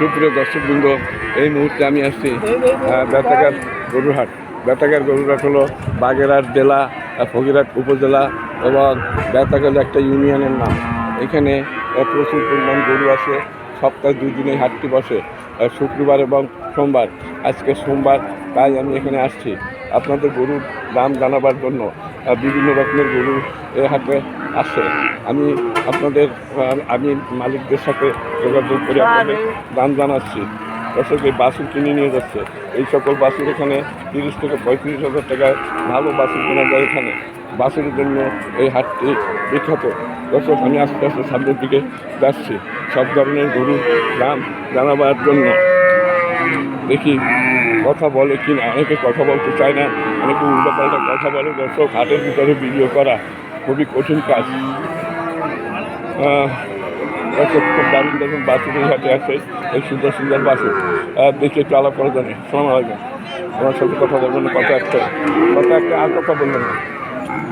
সুপ্রিয় দর্শকবৃন্দ, এই মুহূর্তে আমি আসছি বেতাগার গরুরহাট। বেতাগার গরুরহাট হলো বাগেরহাট জেলা ফকিরহাট উপজেলা এবং বেতাগাল একটা ইউনিয়নের নাম। এখানে প্রচুর পরিমাণ গরু আছে, সপ্তাহে দুই দিনে হাটটি বসে শুক্রবার এবং সোমবার। আজকে সোমবার, তাই আমি এখানে আসছি। আপনাদের গরুর দাম জানাবার জন্য বিভিন্ন রকমের গরু এ হাটে আসে। আমি আপনাদের আমি মালিকদের সাথে যোগাযোগ করে আপনাদের দাম জানাচ্ছি। দর্শক এই বাসুর কিনে নিয়ে যাচ্ছে। এই সকল বাসুর এখানে তিরিশ থেকে পঁয়ত্রিশ হাজার টাকায় ভালো বাসুর কেনা যায় এখানে। বাসের জন্য এই হাটটি বিখ্যাত। দর্শক আমি আস্তে আস্তে সামনের দিকে যাচ্ছি। সব ধরনের গরুর দাম জানাবার জন্য। দেখি কথা বলে কি না। অনেকে কথা বলতে চায় না। অনেকে উল্টোপাল্টা কথা বলে। দর্শক হাটের ভিতরে ভিডিও করা খুবই কঠিন কাজ। খুব দারুণ দারুণ বাসুদের হাটে আছে এই সুন্দর সুন্দর বাসু। দেখি একটু আলাপ করা জানি। সালাম আলাইকুম। আমার সাথে কথা বলবেন কথা একটা কথা একটা আর কথা বলবেন না।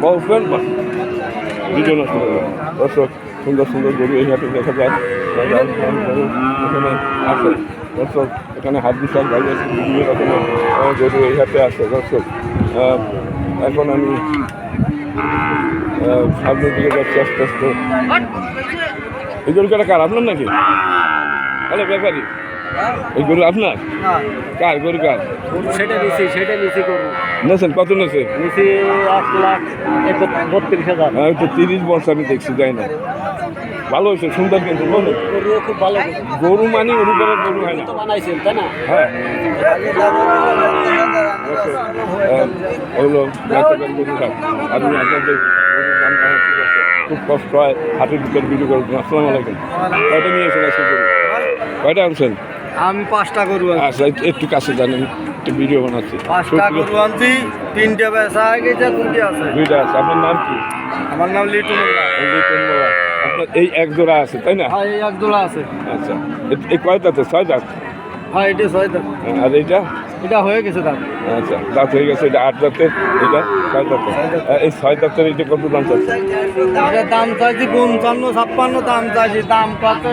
বলবেন করবেন দর্শক, সুন্দর সুন্দর গরু এই হাটে দেখা যায়। এখানে আছে। দর্শক, এখানে হাত বিশাল গাড়ি আছে বিভিন্ন রকমের গরু এই হাটে আছে দর্শক এখন আমি সামনের দিকে যাচ্ছি আস্তে আস্তে। এই গরু কাটা কার আপনার নাকি? হ্যালো ব্যাপারী এই গরু আপনার? কার গরু কার? সেটা নিছি সেটা নিছি করব নেছেন কত নেছে নিছি এক লাখ বত্রিশ হাজার। আমি তো তিরিশ বছর আমি দেখছি যাই না। ভালো হয়েছে সুন্দর কিন্তু বলুন গরু খুব ভালো গরু মানে ওর গরু হয় না। বানাইছেন তাই না? হ্যাঁ। আমি আপনাদের গরুর দাম জানাচ্ছি দর্শক। খুব কষ্ট হয় হাটের ভিতরে ভিডিও করবেন আসসালামু আলাইকুম। কয়টা নিয়েছেন আজকে গরু? কয়টা আনছেন? আমি পাঁচটা গরু আচ্ছা একটু- কাছে জানেন একটু ভিডিও বানাচ্ছি। পাঁচটা। গরু আনছি তিনটে বেচা হয়ে গেছে আছে। দুইটা আছে। আপনার নাম কি? আমার নাম লিটু মোল্লা। এই এই এক জোড়া আছে তাই না? হ্যাঁ এই এক জোড়া আছে। আচ্ছা এই কয় দাঁতে ছয় দাঁত হ্যাঁ এটা ছয় দাঁত আর এইটা? এটা হয়ে গেছে দাঁত। আচ্ছা দাঁত হয়ে গেছে এটা আট দাঁতের এটা ছয় দাঁতের। আর এই ছয় দাঁতের এটা কত দাম চাচ্ছে এটার দাম চাইছি পঞ্চান্ন ছাপ্পান্ন দাম চাইছি দাম কত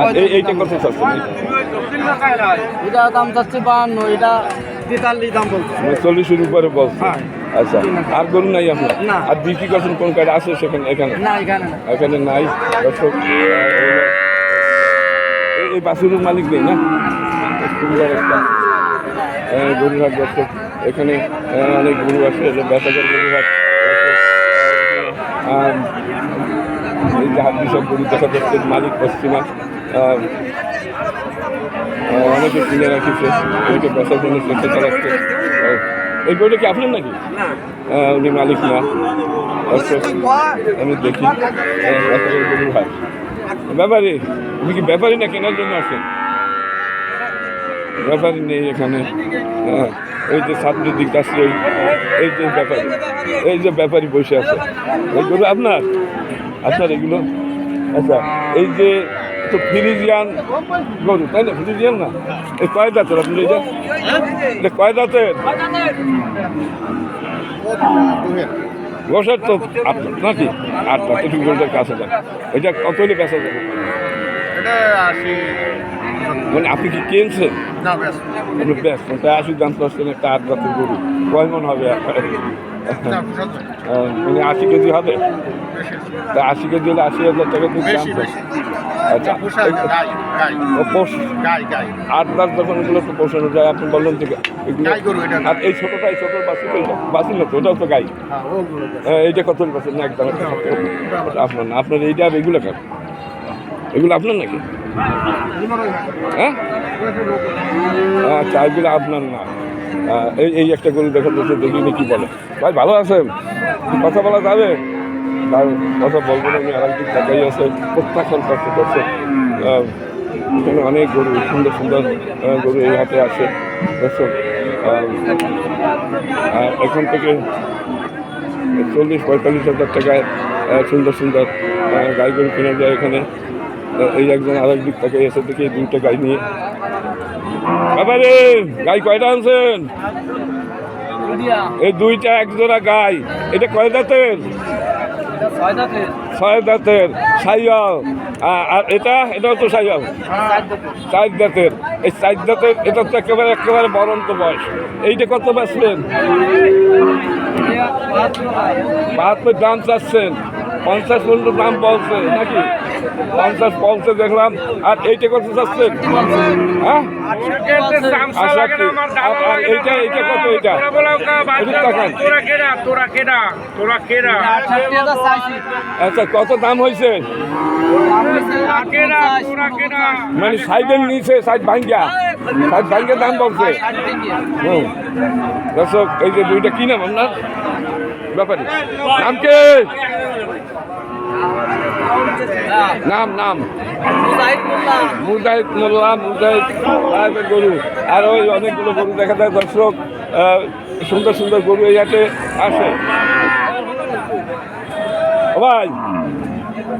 আর এই এইটা কত চাচ্ছেন? এটা দাম চাচ্ছে বাহান্ন এটা তেতাল্লিশ দাম বলছে। মানে চল্লিশের উপরে বলছে। হ্যাঁ। আচ্ছা আর গরু নাই আপনার আর বিক্রি করছেন কোন কার্ডে আছে সেখানে এখানে? এখানে নাই দর্শক। এই- বাসুরের মালিক নেই না? সুন্দর একটা আহ, গরুহাট দর্শক। এখানে অনেক গরু আছে আহ, আর এই হাত সব গরু দেখা যাচ্ছে মালিক পশ্চিমা। অনেকে কিনে রাখিছে অনেকে বেচার জন্য চেষ্টা চালাচ্ছে এই বইটা কি আপনার নাকি? আহ, উনি মালিক না দর্শক আমি দেখি। গরুহাট ব্যাপারী তুমি কি ব্যাপারী না কেনার জন্য আসেন? ব্যাপারী নেই এখানে। হ্যাঁ, এই যে ছাত্রের দিকটা আসছে এই এই যে ব্যাপারী। এই যে ব্যাপারী বসে আছে। এইগুলো আপনার? আপনার এগুলো? আচ্ছা এই যে তো ফ্রিজিয়ান গরু তাই না? ফ্রিজিয়ান না? এই কয় দাঁতের আপনি এটা? এটা কয় দাঁতের? বসার তো আপনার নাকি? আট দাঁত একটু গরুটার কাছে যান এটা কত হলে বেচা যাবে? মানে আপনি কি কিনছেন? আপনি ব্যস্ত তাই আশি দাম করছেন একটা আট দাঁতের গরু। কয় মন হবে? মানে আশি কেজি হবে? তা আশি কেজি হলে আশি হাজার টাকা আচ্ছা। আট দাঁত যখন এগুলো তো পোষানো যায় আপনি বললেন যে এগুলো গাই গরু এটা। আর এই ছোটোটা না তো ওটাও তো গাই। হ্যাঁ, এইটা কত না একদম। ওটা আপনার না আপনার এইটা এগুলো কেন? এগুলো আপনার নাকি? হ্যাঁ? আচ্ছা এগুলো আপনার না। এই এই একটা গরু দেখা যাচ্ছে দেখিনি কি বলে। ভাই ভালো আছেন? কথা বলা যাবে? তার কথা বলব না, আমি আরেকদিন তাকাই আছে, প্রত্যাখ্যান করতে করছে। এখানে অনেক গরু, সুন্দর সুন্দর গরু এই হাতে দর্শক এখান থেকে চল্লিশ, পঁয়তাল্লিশ হাজার টাকায় সুন্দর সুন্দর গাই গরু কেনা যায় এখানে। এই একজন আরেক দিক থেকে এসে থেকে দুইটা গাই নিয়ে। বাবারে, গাই কয়টা আনছেন? এই দুইটা এক জোড়া গাই, এটা কয় ছয় দাঁতের সাইয়াল। আর এটা এটাও তো সাইয়াল। চার দাঁতের এই চার দাঁতের এটা তো একেবারে একেবারে বরন্ত বয়স। এইটা কত বেচলেন? বাহাত্তর দাম চাচ্ছেন। পঞ্চাশ পর্যন্ত দাম বলছে, নাকি? পঞ্চাশ বলছে দেখলাম, আর এইটা কত চাচ্ছেন হ্যাঁ? এইটা এইটা কত আচ্ছা কত দাম হয়েছে? মানে সাইডের নিচে, সাইড ভাঙ্গা। সাইড ভাঙ্গা দাম বলছে। হুম। দর্শক, এই যে দুইটা কি নাম আপনার? ব্যাপারে। কে? নাম নাম। মুজাহিদ মোল্লা। মুজাহিদ সাহেবের গরু। আর ওই অনেকগুলো গরু দেখা যায় দর্শক সুন্দর সুন্দর গরু এই হাটে আসে। ও ভাই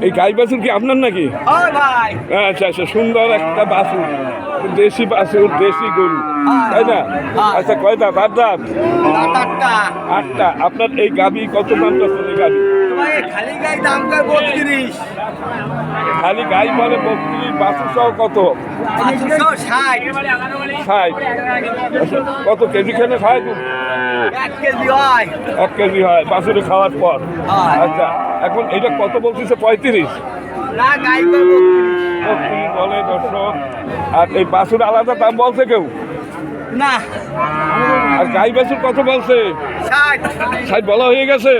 এই গাই বাছুর কি আপনার নাকি? আচ্ছা আচ্ছা সুন্দর একটা বাছুর। দেশি বাছুর দেশি গরু তাই না? আচ্ছা কয়টা? বাদ দাঁত আটটা। আপনার এই গাবি কত দাম যাচ্ছে এই গাবি খালি গাই দাম কয় বত্রিশ? খালি গাই মানে বত্রিশ বাছুর সহ কত? ষাট। কত কেজি খেলে খায়? এক কেজি হয়। এক কেজি হয় বাছুরে খাওয়ার পর। আচ্ছা এখন এটা কত বলতেছে? পঁয়ত্রিশ। না গাই বলে দর্শক আর এই বাসুর আলাদা দাম বলছে কেউ? না। আর গাই বাছুর কত বলছে? ষাট। বলা হয়ে গেছে?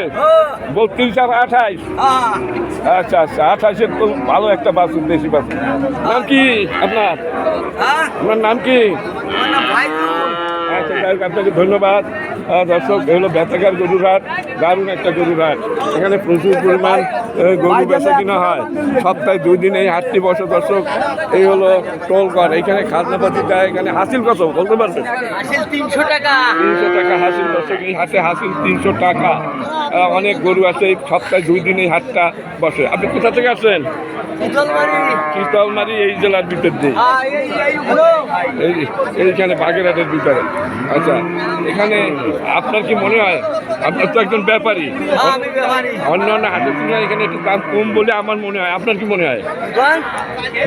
বত্রিশ আর আঠাইশ। আচ্ছা আচ্ছা আঠাইশের তো ভালো একটা বাছুর দেশি বাছুর। নাম কি আপনার? আপনার নাম কি। আচ্ছা আপনাকে ধন্যবাদ। দর্শক হলো বেতাকার গরুর হাট দারুণ একটা গরুর হাট এখানে প্রচুর পরিমাণ গরু বেচা কিনা হয়। সপ্তাহে দুই দিন এই হাটটি বসে দর্শক। এই হলো টোল কর এখানে খাজনাপাতি দেয় এখানে হাসিল কত? বলতে পারবেন? তিনশো টাকা। তিনশো টাকা হাসিল দর্শক এই হাটে হাসিল তিনশো টাকা। অনেক গরু আছে এই সপ্তাহে দুই দিন এই হাটটা বসে। আপনি কোথা থেকে আসছেন? শীতলমারি। এই জেলার ভিতর দিয়ে। এইখানে বাগেরহাটের ভিতরে। আচ্ছা এখানে আপনার কি মনে হয়? আপনার তো একজন ব্যাপারী। হ্যাঁ আমি অন্য অন্য হাটের তুলনায় এখানে একটু দাম কম বলে আমার মনে হয়। আপনার কি মনে হয়?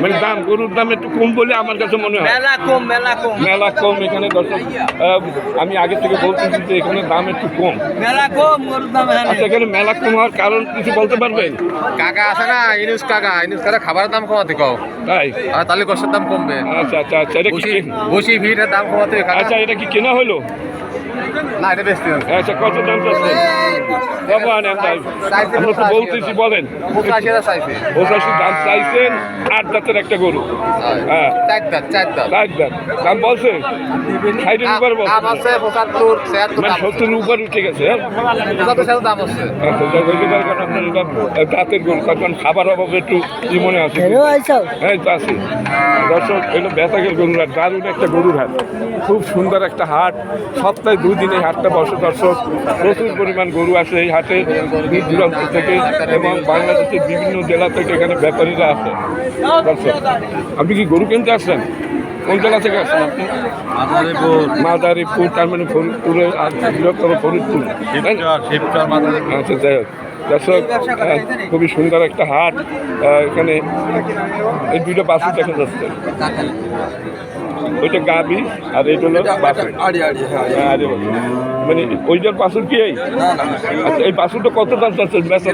মানে দাম গরুর দাম একটু কম বলে আমার কাছে মনে হয়। মেলা কম মেলা কম। মেলা কম এখানে দর্শক আমি আগে থেকে বলতেছি যে এখানে দাম একটু কম। মেলা কম গরুর দাম এখানে। আচ্ছা এখানে মেলা কম হওয়ার কারণ কিছু বলতে পারবেন? কাকা আছে না ইনুস কাকা। ইনুস কাকা খাবারের দাম কমাতে কও। তাই? আর তাহলে কষ্টের দাম কমবে। আচ্ছা আচ্ছা আচ্ছা এটা কি বসি বসি ভিড়ের দাম কমাতে আচ্ছা এটা কি কেনা হলো? না এটা বেশি আচ্ছা কত দাম চাচ্ছে বাবা নেন তাই আমরা তো বলতেছি বলেন। পঁচাশি দাম চাইছেন আট দাঁতের একটা গরু। হ্যাঁ। চার দাঁত চার দাঁত। দাম বলছে? ষাটের উপরে বলছে। আছে মানে উপর উঠে গেছে হ্যাঁ? আচ্ছা, কারণ দাঁতের গরু তখন খাবার অভাবে একটু কি মনে আছে। হ্যাঁ তো আছে। দর্শক এগুলো বেতাকের গরুর হাট দারুণ একটা গরুর হাট। খুব সুন্দর একটা হাট সপ্তাহে দুই দিন এই হাটটা বসে দর্শক প্রচুর পরিমাণ গরু আসে এই হাটে দূর দূরান্ত থেকে এবং বাংলাদেশের বিভিন্ন জেলা থেকে এখানে ব্যাপারীরা আসে। দর্শক আপনি কি গরু কিনতে আসছেন? কোন জেলা থেকে আসছেন আপনি? মাদারীপুর। তার মানে ফরিদপুরের আর বৃহত্তর ফরিদপুর? আচ্ছা যাই হোক। দর্শক খুবই সুন্দর একটা হাট এখানে এই দুইটা বাসু দেখা যাচ্ছে। ওইটা গাবি আর এইটা হলো হ্যাঁ, আরে মানে ওইটার বাসুর কি এই? আচ্ছা এই বাসুরটা কত দাম চাচ্ছেন? বেচা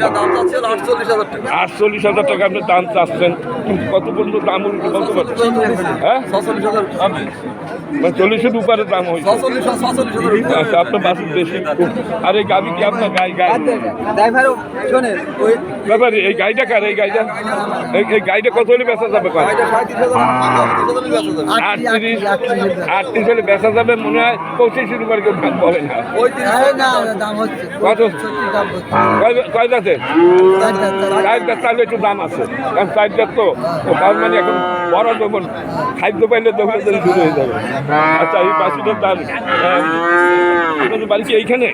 আটচল্লিশ হাজার টাকা। আপনি দাম চাচ্ছেন। কিন্তু কত পর্যন্ত দাম বলতে পারছেন হ্যাঁ? মানে চল্লিশের উপরে দাম হয়েছে। আচ্ছা আপনার বাসুর বেশি। আর এই গাবি কি আপনার গাই গাই? ব্যাপারে এই গাড়িটা কার? এই গাড়িটা? এই এই গাড়িটা কত হলে বেচা যাবে কয়? আটত্রিশ আটত্রিশ হলে বেচা যাবে মনে হয় পঁচিশ রুপার কেউ দাম বলে না। কত? কয়- যাচ্ছে চারটার তাহলে একটু দাম আছে। কারণ চারটার তো তো তার মানে এখন বড় দেবন খাদ্য পাইলে দোকান শুরু হয়ে যাবে। আচ্ছা এই পাখিটার দাম। আপনাদের বাড়ি কি এইখানে?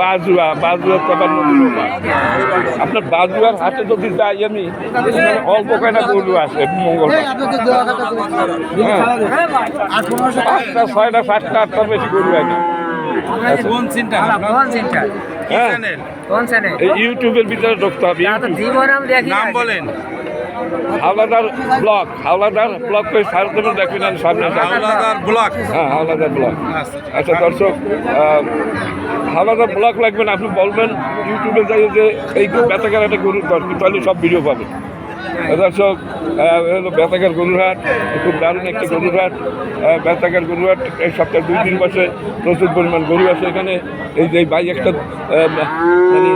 বাজুয়া বাজুয়া। আপনার বাজুয়ার হাটে যদি যাই আমি অল্প কয়টা গরু আছে মঙ্গলবার। হ্যাঁ পাঁচটা ছয়টা সাতটা আটটার বেশি গরু না। আচ্ছা। কোন চিন্তা? কোন সেন্টার হ্যাঁ। ইউটিউবের ভিতরে ঢুকতে হবে নাম বলেন। হাওলাদার ব্লক হাওলাদার ব্লক করে সারা দেবেন দেখবেন আমি সামনে হাওলাদার ব্লক। হ্যাঁ হাওলাদার ব্লক। আচ্ছা দর্শক হাওলাদার ব্লক লাগবেন আপনি বলবেন ইউটিউবে যাই যে এই বেতাকার একটা গরুর দরকার তাহলে সব ভিডিও পাবেন দর্শক বেতাকার গরুরহাট খুব দারুণ একটা গরুরহাট। বেতাকার গরুরহাট এই সপ্তাহে দুই তিন মাসে প্রচুর পরিমাণ গরু আছে এখানে। এই যে ভাই একটা মানে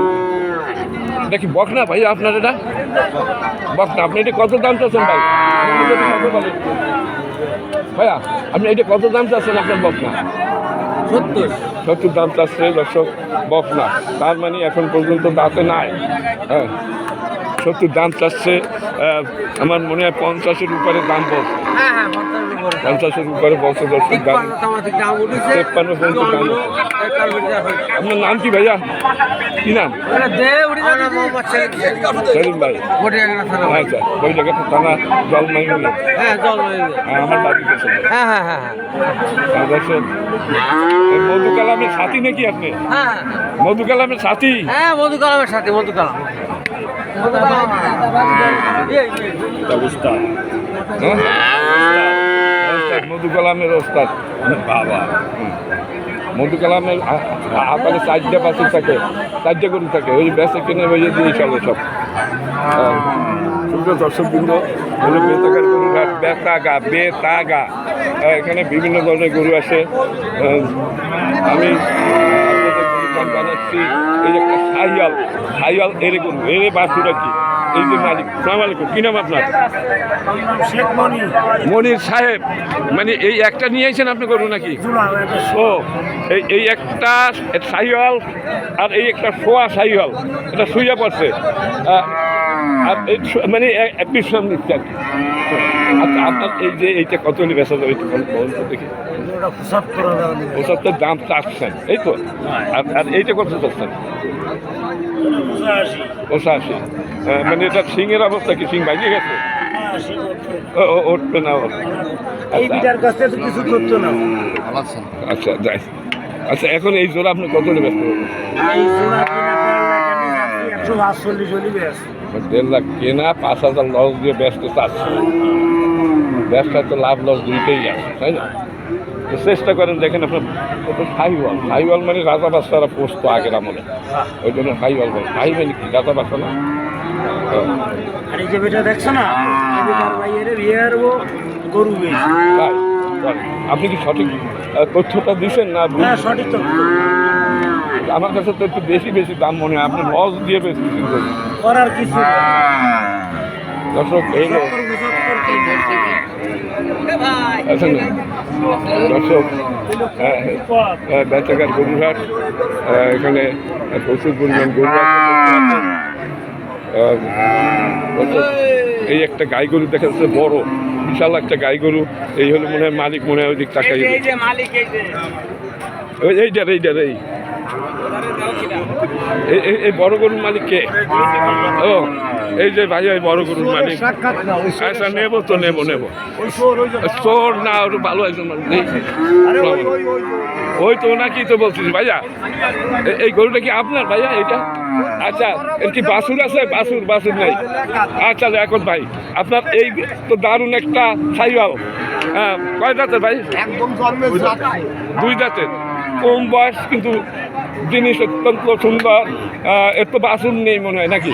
এটা কি বক না ভাই আপনার এটা? বক না আপনি এটা কত দাম চাচ্ছেন ভাই? ভাইয়া আপনি এটা কত দাম চাচ্ছেন আপনার বক না? সত্তর। সত্তর দাম চাচ্ছে দর্শক বক না। তার মানে এখন পর্যন্ত দাঁতে নাই। হ্যাঁ। সত্তর দাম চাচ্ছে আমার মনে হয় পঞ্চাশের উপরে দাম বলছে হ্যাঁ হ্যাঁ পঞ্চাশের উপরে। বলছে দর্শক দাম তিপ্পান্ন পর্যন্ত দাম আপনার নাম কি ভাইয়া? কি নাম? সেলিম। ভাই। আচ্ছা ওই জায়গাটা থানা জলমাইগুলি। হ্যাঁ জল হ্যাঁ আমার বাড়ি পেছনে। হ্যাঁ হ্যাঁ হ্যাঁ দর্শক মধু কালামের সাথী নাকি আপনি? মধু কালামের সাথী? হ্যাঁ মধু কালামের সাথে মধু কালাম। ওস্তাদ, মধু কালামের ওস্তাদ। বাবা। মধু কালামের আপনার চারটে পাশে থাকে চারটে করে থাকে। ওই বেসে কিনে ওই দিয়ে চলে সব। সুন্দর দর্শক বৃন্দ বেতাগা বেতাগা। এখানে বিভিন্ন ধরনের গরু আছে আমি দাম জানাচ্ছি এই একটা সাইয়াল সাইয়াল এরকম এরে বাসুরা কি? এই যে মালিক সালাম আলাইকুম কি নাম আপনার? মনির সাহেব মানে এই একটা নিয়ে আইছেন আপনি করুন নাকি? ও এই এই একটা সাইয়াল আর এই একটা সোয়া সাইয়াল এটা শুয়ে পড়ছে। মানে বিশ্রাম নিচ্ছে আর কি। আচ্ছা আপনার এই যে এইটা কত হলে বেচা যাবে একটু বলুন বলুন তো দেখি। পঁচাত্তর দাম চাচ্ছেন এই তো? আর আর এইটা কত চাচ্ছেন পঁচাশি। মানে এটা সিংয়ের অবস্থা কি? সিং ভাঙিয়ে গেছে? ও ও, উঠবে না। আচ্ছা। কিছু করতো না আচ্ছা যাই। আচ্ছা এখন এই জোড়া আপনি কত নেবে একশো আটচল্লিশ দেড় লাখ কেনা পাঁচ হাজার লস দিয়ে ব্যস্ত চাচ্ছে ব্যবসায় তো লাভ লস দুইটাই আছে তাই না? তো চেষ্টা করেন দেখেন আপনার হাইওয়াল হাইওয়াল মানে রাজা বাচ্চারা পোষতো আগের আমলে। ওই জন্য হাইওয়াল বলে। হাই মানে কি? রাজা বাচ্চা না? আর এই যে বেটা দেখছ গরু। আপনি কি সঠিক তথ্যটা দিচ্ছেন না সঠিক তো আমার কাছে তো একটু বেশি বেশি দাম মনে হয়। আপনি লস দিয়ে বেশি করার কিছু দর্শক এই যে না। দর্শক হ্যাঁ, হ্যাঁ, বেচাকার আহ, এখানে প্রচুর পরিমাণ গরু আছে আহ, দর্শক, এই একটা গাই গরু দেখা যাচ্ছে বড়। বিশাল একটা গাই গরু। এই হলো মনে হয় মালিক মনে হয় ওই দিক তাকাই এইটার এইটার এই এই- এই- এই বড় গরুর মালিক কে? ও এই যে ভাই ওই বড় গরুর মালিক। আচ্ছা নেব তো নেব নেব। চোর না ওর ভালো একজন এই, ওই তো নাকি তো বলছিস ভাইয়া। এই গরুটা কি আপনার ভাইয়া এটা আচ্ছা এর কি বাসুর আছে? বাসুর বাসুর নাই। আচ্ছা এখন ভাই আপনার এই তো দারুণ একটা সাইওয়াল হ্যাঁ কয় দাঁতের ভাই? দুই দাঁতের। কম বয়স কিন্তু জিনিস অত্যন্ত সুন্দর। এত বাসুর নেই মনে হয় নাকি?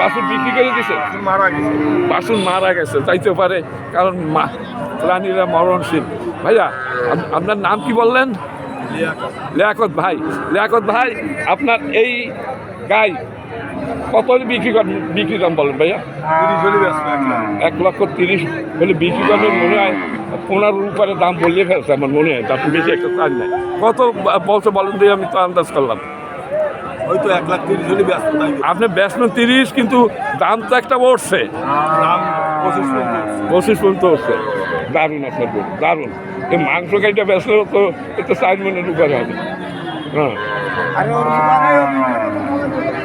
বাসুন বিক্রি করে দিছে? মারা গেছে। বাসুন মারা গেছে চাইতে পারে কারণ মা প্রাণীরা মরণশীল। ভাইয়া আপনার নাম কি বললেন? লিয়াকত ভাই। লিয়াকত ভাই আপনার এই গাই কত হলে বিক্রি করেন বিক্রি দাম বলেন ভাইয়া? এক লক্ষ তিরিশ হলে বিক্রি করবেন মনে হয় পনেরোর উপরে দাম বললে ফেলছে আমার মনে হয় তার বেশি একটা চাল নাই। কত বলছে বলেন দিয়ে আমি তো আন্দাজ করলাম। ওই তো এক লাখ তিরিশ হলি ব্যস্ত আপনি ব্যস্ত তিরিশ কিন্তু দাম তো একটা উঠছে দাম পঁচিশ পঁচিশ পর্যন্ত হচ্ছে। দারুণ আপনার দারুণ। এই মাংস গাড়িটা বেচলেও তো একটু চার মনের উপরে হবে। হ্যাঁ।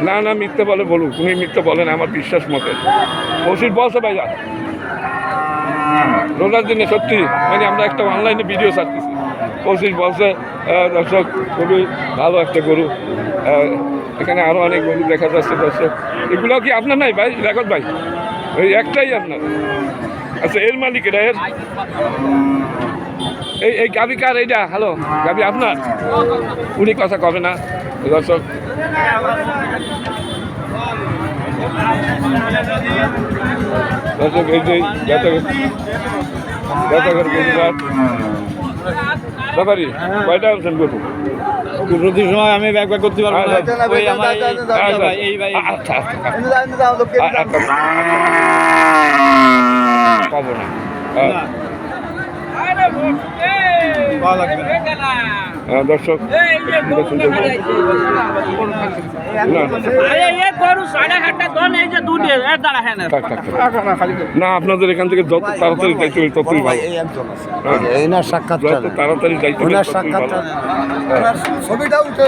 না না, মিথ্যে বলে বলুক। তুমি মিথ্যে বলেন আমার বিশ্বাস মতে। পঁচিশ বলছে ভাইয়া রোজার দিনে সত্যি মানে আমরা একটা অনলাইনে ভিডিও ছাড়তেছি। পঁচিশ বলছে দর্শক, খুবই ভালো একটা গরু। এখানে আরও অনেক গরু দেখা যাচ্ছে, দর্শক। এগুলো কি আপনার নাই ভাই? রেকর্ড ভাই? ওই একটাই আপনার। আচ্ছা এর মালিক এটা, এর? এই এই গাবি কার এইটা হ্যালো গাবি আপনার? উনি কথা কবে না? দর্শক। দর্শক এই যে গরুঘাট ব্যাপারি কয়টা আনছেন গরু? প্রতি সময় আমি ব্যাগ ব্যাগ করতে পারব না। আচ্ছা, ওই আমার এই- আচ্ছা, ভাই, আচ্ছা আচ্ছা আচ্ছা। পাবো না। দর্শক। না হ্যাঁ। না আপনাদের এখান থেকে যত তাড়াতাড়ি যাইতে হবে ততই ভালো। হ্যাঁ, এনার সাক্ষাৎ যত তাড়াতাড়ি যাইতে হবে। ছবিটা উঠে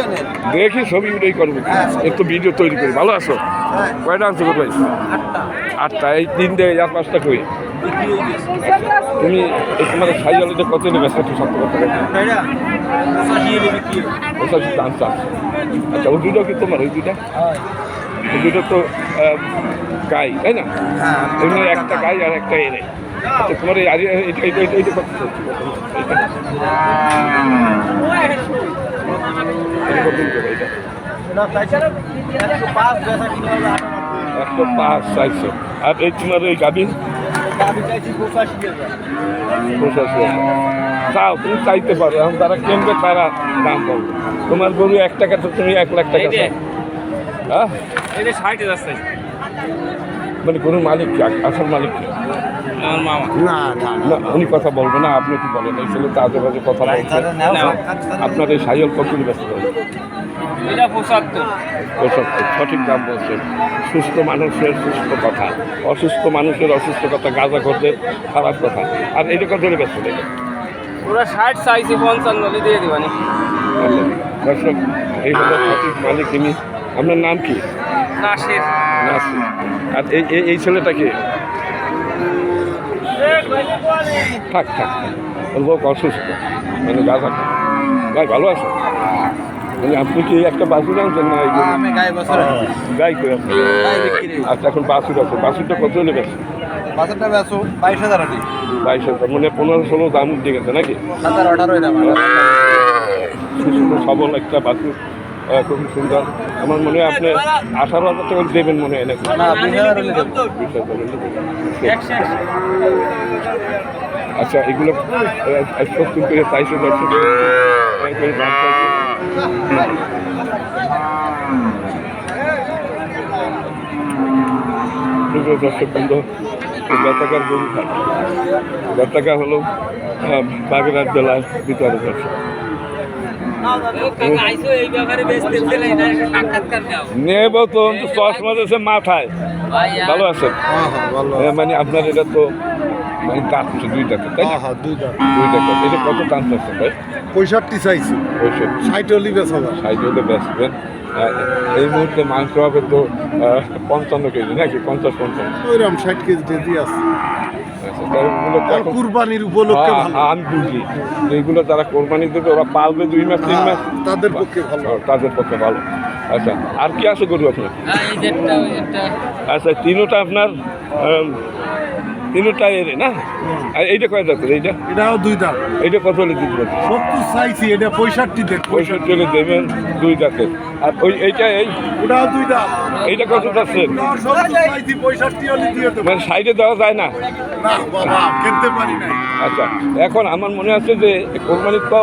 দেখি ছবি উঠেই করব। একটু ভিডিও তৈরি করি। ভালো আছো? কয়টা আনছো ভাই? আটটা। এই তিনটে আর পাঁচটা কই? তুমি তোমার সাইজলে কত নেবে? সত্য কথা পঁচাশি দাম চাষ আচ্ছা ওই দুটো কি তোমার? ওই দুটা ওই দুটো তো গাই, তাই না? এমনি একটা গাই আর একটা এনে। আচ্ছা তোমার এই আর এইটা এইটা এইটা এইটা কত এইটা এটা কত একশো পাঁচ, চারশো। আর এই তোমার ওই গাভীর চাও তুমি চাইতে পারো এখন তারা কিনবে তারা দাম পাবে তোমার গরু এক টাকা তো তুমি এক লাখ টাকা হ্যাঁ মানে গরুর মালিক কি আসল মালিক কি না না না উনি কথা বলবে না আপনি কি বলেন এই ছেলে তো আজে বাজে কথা বলছে আপনার এই সাইল কত ব্যস্ত এটা পঁচাত্তর সঠিক দাম বলছেন সুস্থ মানুষের সুস্থ কথা অসুস্থ মানুষের অসুস্থ কথা গাঁজা করতে খারাপ কথা। আর এইটা কত ব্যস্ত দেখে? ওরা ষাট চাইছি পঞ্চান্ন দিয়ে দিবানি আচ্ছা, দর্শক এই হলো সঠিক মালিক ইনি। আপনার নাম কি? নাসির। নাসির। আর এই এই- এই ছেলেটাকে থাক থাক অসুস্থ মানে গাঁজা। ভাই ভালো আছে? আপনি কি একটা বাসুর আনছেন না আমি বছর গাই করে আচ্ছা এখন বাসুর আছে। বাসুরটা কত হলে বেশি বাজারটা বেচো বাইশ হাজার আটি বাইশ হাজার মানে পনেরো ষোলো দাম উঠে গেছে নাকি? হাজার আঠারো দাম সুস্থ সবল একটা বাসুর খুবই সুন্দর। আমার মনে হয় আপনি আঠারো হাজার টাকা দেবেন মনে হয় নাকি। আচ্ছা এগুলো সত্তর করে চাইছে দর্শক দর্শক বন্ধু খায় হলো জেলার ভিতরে দর্শক নেব তো মাথায় ভালো আছেন হ্যাঁ হ্যাঁ মানে আপনার এটা তো মানে দাঁত হচ্ছে দুই তাই হ্যাঁ হ্যাঁ দুইটা দুই দাঁতের এটা কত দাম চাচ্ছে ভাই? পঁয়ষট্টি চাইছি। ষাট হলি বেচ হাজার সাইজ হলে বেচবেন। এই মুহূর্তে মাংস হবে তো পঞ্চান্ন কেজি নাকি? পঞ্চাশ পঞ্চান্ন। ওইরকম ষাট কেজি কেজি আছে। আচ্ছা, কুরবানির উপলক্ষে হ্যাঁ, ভালো। আমি বুঝি। এইগুলো যারা কোরবানি দেবে ওরা পালবে দুই মাস তিন মাস? হ্যাঁ, তাদের পক্ষে ভালো। হ্যাঁ, তাদের পক্ষে ভালো। আচ্ছা আর কি আছে গরু আপনার? আচ্ছা তিনোটা আপনার তিনোটা এর না? আর এইটা কয় দাঁতের এইটা? এটাও দুই দাম এইটা কত হলে দিতে পারবেন সত্তর চাইছি এটা পঁয়ষট্টি দেন পঁয়ষট্টি হলে দেবেন দুই দাঁতের আর ওই এইটা এই? ওটাও দুই দাম এইটা কত দেবো। মানে সাইডে দেওয়া যায় না? না বাবা কিনতে পারি নাই। আচ্ছা এখন আমার মনে আছে যে কোরবানির তো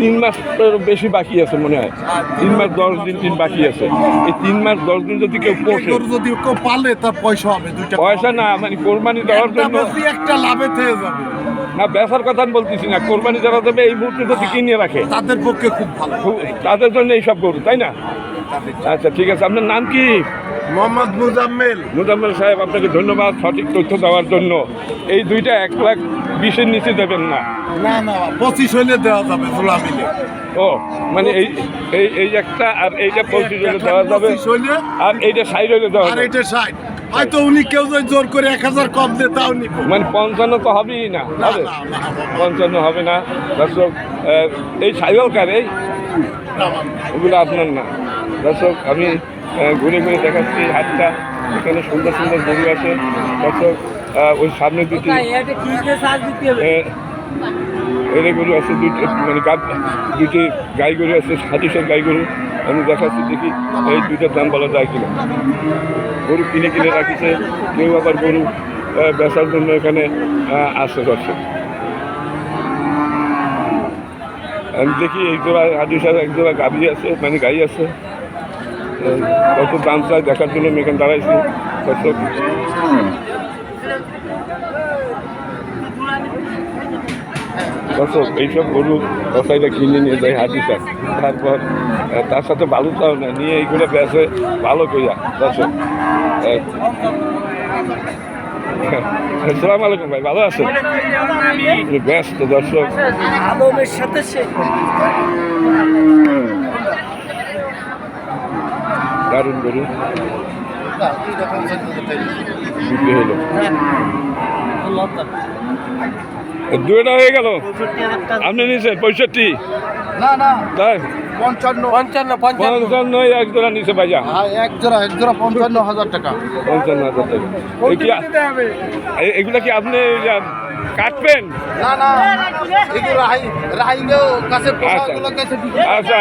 তিন মাসের বেশি বাকি আছে মনে হয়। তিন মাস দশ দিন তিন বাকি আছে। এই তিন মাস দশ দিন যদি কেউ পোষে। যদি কেউ পালে তার পয়সা হবে দুইটা পয়সা না মানে কোরবানি দেওয়ার জন্য একটা লাভে থেকে যাবে। না বেসার কথা আমি বলতেছি না। কোরবানি যারা দেবে এই মুহূর্তে যদি কিনে রাখে। তাদের পক্ষে খুব ভালো। তাদের জন্য এইসব গরু তাই না? আচ্ছা ঠিক আছে। আপনার নাম কি? মোহাম্মদ মুজাম্মেল। মুজাম্মেল সাহেব আপনাকে ধন্যবাদ সঠিক তথ্য দেওয়ার জন্য। এই দুইটা এক লাখ বিশের নিচে দেবেন না। না না পঁচিশ হইলে দেওয়া যাবে জোড়া মিলে। ও মানে এই এই এই একটা আর এইটা পঁচিশ হলে দেওয়া যাবে। আর এইটা ষাট হলে দেওয়া আর এটা ষাট। হয়তো উনি কেউ যদি জোর করে এক হাজার কম দিয়ে তাও নিব। মানে পঞ্চান্ন তো হবেই না হবে। পঞ্চান্ন হবে না। দর্শক এই সাইকেল কার এই? ওগুলো আপনার না। দর্শক আমি ঘুরে ঘুরে দেখাচ্ছি হাটটা এখানে সুন্দর সুন্দর গরু আছে। দর্শক ওই সামনে দুটি এর গরু আছে দুটি মানে গা দুটি গাই গরু আছে হাতিসের গাই গরু। আমি দেখাচ্ছি দেখি এই দুইটার দাম বলা যায় কিনা। গরু কিনে কিনে রাখিছে কেউ আবার গরু বেচার জন্য এখানে আহ, আসে দর্শক। আমি দেখি এই জোড়া হাতিসার এক গাভি আছে মানে গাই আছে। কত দাম চাই দেখার জন্য আমি এখানে দাঁড়াইছি। দর্শক এইসব গরু কসাইটা কিনে নিয়ে যায় হাতিসার তারপর তার সাথে ভালো চাও না, নিয়ে এইগুলো বেচে ভালো কইয়া দর্শক। আসসালামু আলাইকুম ভাই ভালো আছেন? ব্যস্ত দর্শক। আলমের সাথে দারুণ গরু। বিক্রি হলো। দুটা হয়ে গেল? আপনি নিয়েছেন পঁয়ষট্টি? না না। তাই? পঞ্চান্ন। পঞ্চান্ন পঞ্চান্ন। এক জোড়া নিচে হ্যাঁ, এক জোড়া এক জোড়া পঞ্চান্ন হাজার টাকা। পঞ্চান্ন হাজার টাকা। এই কি এ- এগুলা কি আপনি কাটবেন? না আচ্ছা। আচ্ছা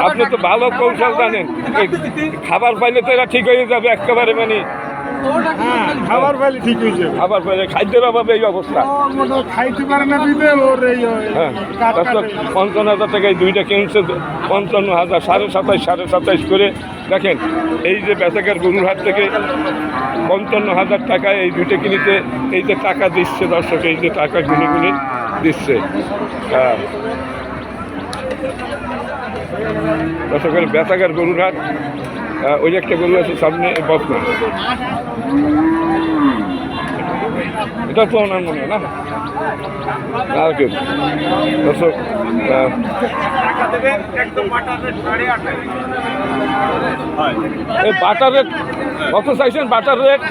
আপনি তো ভালো কৌশল জানেন। খাবার পাইলে তো এরা ঠিক হয়ে যাবে একেবারে মানে খাবার ফেলে ঠিক হয়েছে খাবার পাইলে খাদ্যের অভাবে এই অবস্থা। খাইতে পারে না দিতে ওর এই হ্যাঁ তারপর পঞ্চান্ন হাজার টাকায় দুইটা কিনছে পঞ্চান্ন হাজার সাড়ে সাতাইশ সাড়ে সাতাইশ করে। দেখেন এই যে বেচাকের গরুর হাট থেকে পঞ্চান্ন হাজার টাকায় এই দুইটা কিনিতে এই যে টাকা দিচ্ছে দর্শক এই যে টাকা গুনে গুনে দিচ্ছে। হ্যাঁ। দর্শকের বেচাকের গরুর হাট ওই একটা গরু আছে সামনে বসনা এটা তো ওনার মনে না? আর কেউ দর্শক এই বাটার রেট, কত চাইছেন বাটার রেট?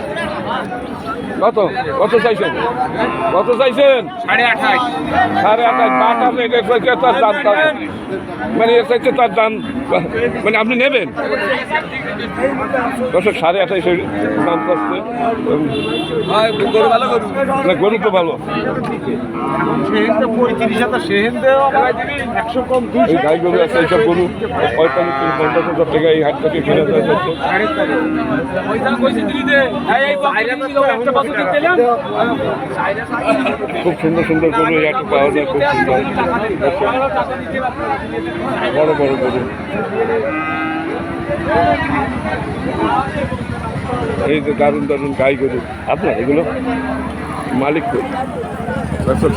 কত? কত চাইছেন? কত চাইছেন? সাড়ে আঠাশ। সাড়ে আঠাশ চাইতে তার দাম মানে এর চাইতে তার দাম মানে আপনি নেবেন? সাড়ে আঠাইশের দাম পাচ্ছে গরু না গরু তো ভালো। এই গাই গরু আছে এইসব গরু পঁয়তাল্লিশ থেকে পঞ্চাশ হাজার টাকা এই হাট থেকে কিনে দেওয়া যাচ্ছে খুব সুন্দর সুন্দর গরু এই হাটে পাওয়া যায় খুব সুন্দর। বড় বড় গরু। এই যে দারুণ দারুণ গাই গরু। আপনার এগুলো? মালিক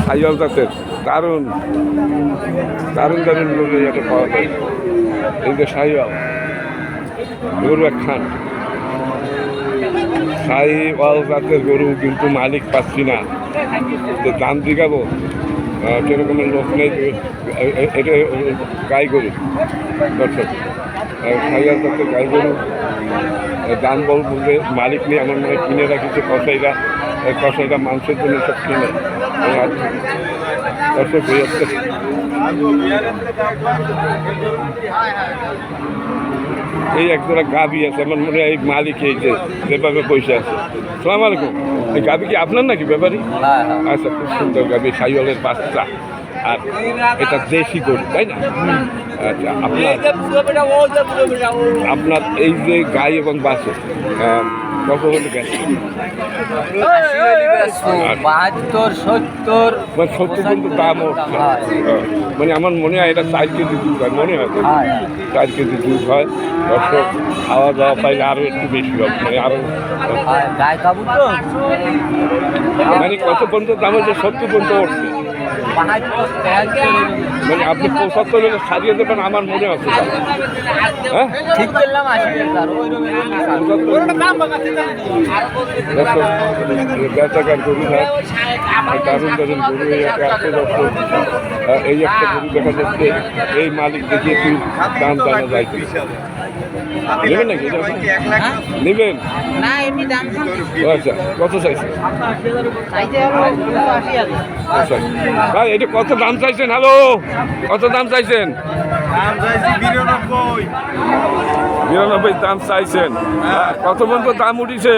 সাইয়াল জাতের। দারুণ। দারুণ দারুণ গরু এই পাওয়া যায়। এই যে সাইয়াল। গরু এক খান। সাইওয়াল জাতের গরু, কিন্তু মালিক পাচ্ছি না। তো দাম দিগাবো সেরকমের লোক নেই এটা গাই গরু। দর্শক গাই গরু দাম বল বলতে মালিক নেই, আমার মনে কিনে রাখিছে, কসাইরা এই কসাইরা মাংসের জন্য সব কিনে। দর্শক হয়ে যাচ্ছে এই একজোড়া গাবি আছে আমার মনে হয় এই মালিক এই যে যেভাবে পয়সা আছে। সালাম আলাইকুম। এই গাবি কি আপনার নাকি ব্যাপারই আচ্ছা খুব সুন্দর গাবি সাইওয়ালের বাচ্চা। আর এটা দেশি গরু তাই না? আচ্ছা আপনার আপনার এই যে গাই এবং গেছে বাহাত্তর সত্তর মানে সত্যি কিন্তু দাম হ্যাঁ। মানে আমার মনে হয় এটা চার কেজি দুধ হয় মনে হয় তো? চার কেজি দুধ হয়। দর্শক খাওয়া দাওয়া পাইলে আরও একটু বেশি হবে মানে আরও কাবু তো? মানে কত পর্যন্ত দাম হচ্ছে? সত্তর পর্যন্ত উঠছে মানে আপনি পঁচাত্তর হলে সারিয়ে দেবেন আমার মনে আছে। হ্যাঁ? ঠিক করলাম আশি হাজার ওই বেচাকার গরু হাট দারুণ দারুণ গরু এই একটা একশো এই একটা গরু দেখা যাচ্ছে এই মালিক দেখিয়ে তুই দাম জানা যায় নেবেন নাকি? এটা নেবেন? আচ্ছা কত আচ্ছা। ভাই এটা কত দাম চাইছেন? হ্যালো কত দাম চাইছেন? বিরানব্বই। দাম চাইছেন। কত পর্যন্ত দাম উঠিছে?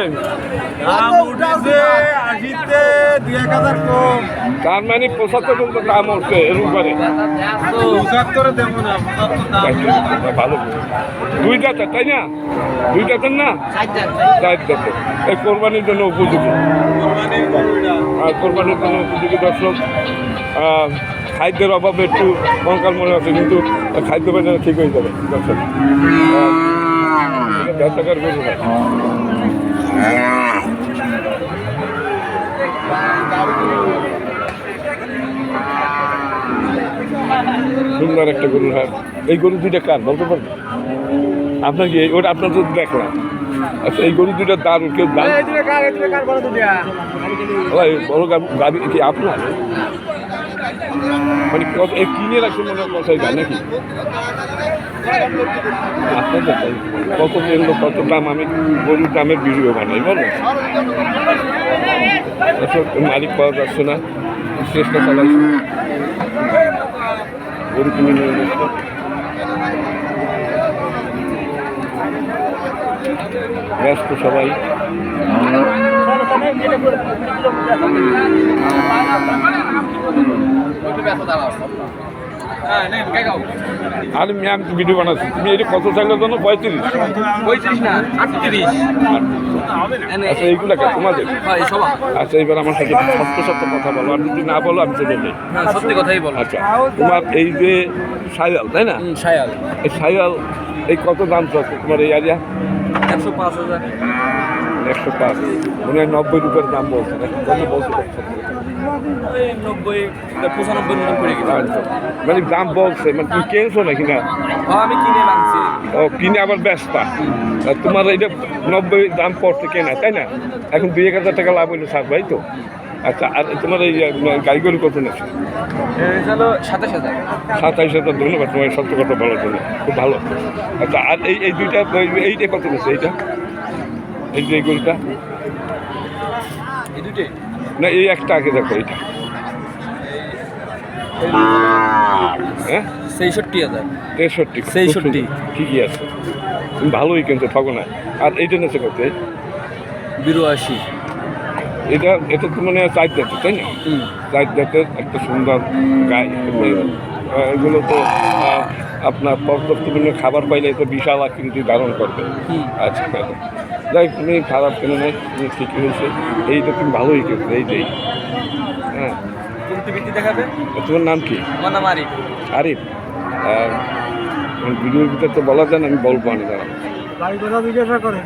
তার মানে পঁচাত্তর পর্যন্ত দাম উঠছে এরকম করে ভালো। দুই দাঁতের তাই না? দুই না? চার এই কোরবানির জন্য উপযোগী। কোরবানির জন্য উপযোগী দর্শক খাদ্যের অভাবে একটু কঙ্কাল মনে হচ্ছে, কিন্তু খাদ্য বাজার ঠিক হয়ে যাবে, দর্শক। গরু সুন্দর একটা গরুর হাট এই গরু দুইটা কার? বলতে পারবেন আপনার কি ওটা আপনার তো দেখলাম। আচ্ছা এই গরু কেউ দাম ওই বড় গাড়ি কি আপনার? মানে কিনে রাখছেন মনে হয় গান নাকি। কত এগুলো কত দাম? আমি গরুর দামের ভিডিও বানাই বলো। মালিক পাওয়া যাচ্ছে না। চেষ্টা চালাইছি গরু কিনে নিয়ে ব্যস্ত সবাই। আর ম্যাম ভিডিও বানাচ্ছি। তুমি এটা কত চাইলে জানো? পঁয়ত্রিশ। পঁয়ত্রিশ না আটত্রিশ। আচ্ছা এইগুলো কে? তোমাদের? আচ্ছা এবার আমার সাথে সত্য সত্য কথা বলো। আর যদি না বলো আমি চলে যাই সত্যি কথাই বল। আচ্ছা তোমার এই যে সায়াল তাই না? সায়াল এই সায়াল এই কত দাম চলছে তোমার এই এরিয়া একশো পাঁচ হাজার। একশো পাঁচ। মনে হয় নব্বই রুপের দাম বলছে। কত বলছে? নব্বই পঁচানব্বই মতন পড়ে গেছে। আচ্ছা। মানে দাম বলছে মানে তুমি কিনছো নাকি না? আমি কিনে আনছি। ও কিনে আবার ব্যস্তা। তোমার এটা নব্বই দাম পড়ছে কেনা তাই না? এখন দুই এক হাজার টাকা লাভ হইল সার ভাই তো। আচ্ছা আর তোমার এই আহ, গাড়ি গরু কত নেছে হলো সাতাশ হাজার। সাতাইশ হাজার ধন্যবাদ তোমার সত্য কথা বলার জন্য। খুব ভালো। আচ্ছা আর এই এই দুইটা এই- এইটা কত নেছে এইটা? এই যে এই গরুটা? এই দুটোই না এই একটা আগে দেখো এইটা। হ্যাঁ? ছেষট্টি হাজার। তেষট্টি ছেষট্টি। ঠিকই আছে। ভালোই কিন্তু ঠগো না আর এইটা নেছে কত? বিরাশি। এটা এটা তো মানে জাতের তাই না? জাতের একটা সুন্দর আহ, এগুলো তো আপনার পর্যাপ্ত পরিমাণে খাবার পাইলে তো বিশাল আকৃতি ধারণ করবে। আচ্ছা যাই হোক, তুমি খারাপ কেন নেই তুমি ঠিকই হয়েছে। এইটা তুমি ভালোই কেছো এই যে হ্যাঁ। তোমার নাম কি? আমার নাম আরিফ। আরিফ? আর ভিডিওর ভিতরে তো বলা যায় না আমি বলব আমি কথা জিজ্ঞাসা করে